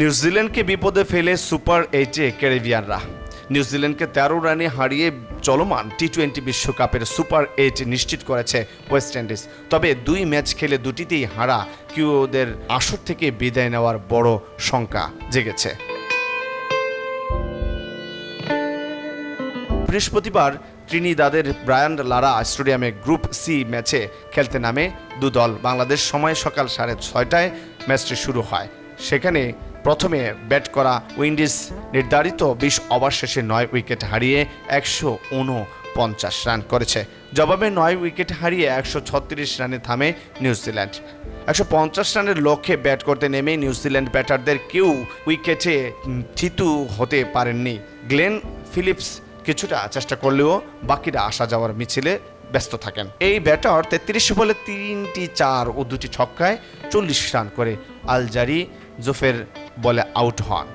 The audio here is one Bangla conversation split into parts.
নিউজিল্যান্ডকে বিপদে ফেলে সুপার এইটে ক্যারিবিয়ানরা। নিউজিল্যান্ডকে তেরো রানে হারিয়ে চলমান টি টোয়েন্টি বিশ্বকাপের সুপার এইট নিশ্চিত করেছে ওয়েস্ট ইন্ডিজ। তবে দুই ম্যাচ খেলে দুটিতেই হারা কিউদের আসর থেকে বিদায় নেওয়ার বড় শঙ্কা জেগেছে। বৃহস্পতিবার ত্রিনিদাদের ব্রায়ান লারা স্টেডিয়ামে গ্রুপ সি ম্যাচে খেলতে নামে দু দল বাংলাদেশ সময় সকাল সাড়ে ছয়টায় ম্যাচটি শুরু হয়। সেখানে প্রথমে ব্যাট করা উইন্ডিজ নির্ধারিত বিশ ওভার শেষে নয় উইকেট হারিয়ে একশো উনপঞ্চাশ রান করেছে। জবাবে নয় উইকেট হারিয়ে একশো ছত্রিশ রানে থামে নিউজিল্যান্ড। একশো পঞ্চাশ রানের লক্ষ্যে ব্যাট করতে নেমে নিউজিল্যান্ড ব্যাটারদের কেউ উইকেটে থিতু হতে পারেননি। গ্লেন ফিলিপস কিছুটা চেষ্টা করলেও বাকিরা আসা যাওয়ার মিছিলে ব্যস্ত থাকেন। এই ব্যাটার তেত্রিশ বলে তিনটি চার ও দুটি ছক্কায় চল্লিশ রান করে আলজারি জোফের বলে আউট হন।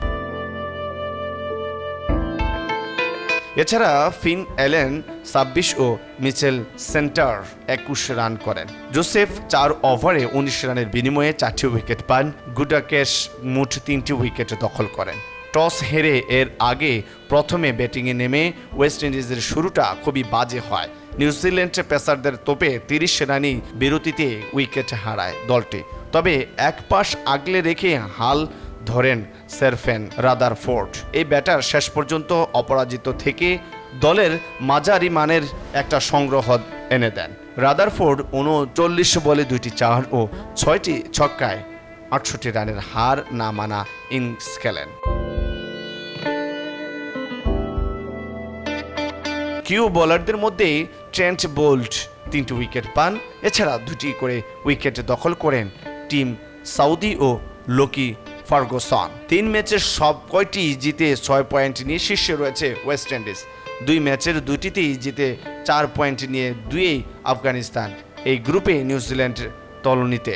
এছাড়া ফিন এলেন ছাব্বিশ ও মিচেল সেন্টার একুশ রান করেন। জোসেফ চার ওভারে উনিশ রানের বিনিময়ে চারটি উইকেট পান। গুডাকেশ মোট তিনটি উইকেট দখল করেন। টস হেরে এর আগে প্রথমে ব্যাটিংয়ে নেমে ওয়েস্ট ইন্ডিজের শুরুটা খুবই বাজে হয়। নিউজিল্যান্ড পেসারদের তোপে তিরিশ রানই বিরতিতে উইকেট হারায় দলটি। তবে এক পাশ আগলে রেখে হাল ধরেন সেরফেন রাদার ফোর্ট এই ব্যাটার শেষ পর্যন্ত অপরাজিত থেকে দলের মাঝারি মানের একটা সংগ্রহ এনে দেন। রাদারফোর্ড উনচল্লিশ বলে দুইটি চার ও ছয়টি ছক্কায় আটষট্টি রানের হার না মানা ইনিংস খেলেন। কিউ বোলারদের মধ্যে ট্রেন্ট বোল্ট তিনটি উইকেট পান। এছাড়া দুটি করে উইকেট দখল করেন টিম সাউদি ও লোকি ফার্গুসন তিন ম্যাচের সব কয়টি জিতে ছয় পয়েন্ট নিয়ে শীর্ষে রয়েছে ওয়েস্ট ইন্ডিজ দুই ম্যাচের দুটিতেই জিতে চার পয়েন্ট নিয়ে দুয়েই আফগানিস্তান। এই গ্রুপে নিউজিল্যান্ডের তলনিতে।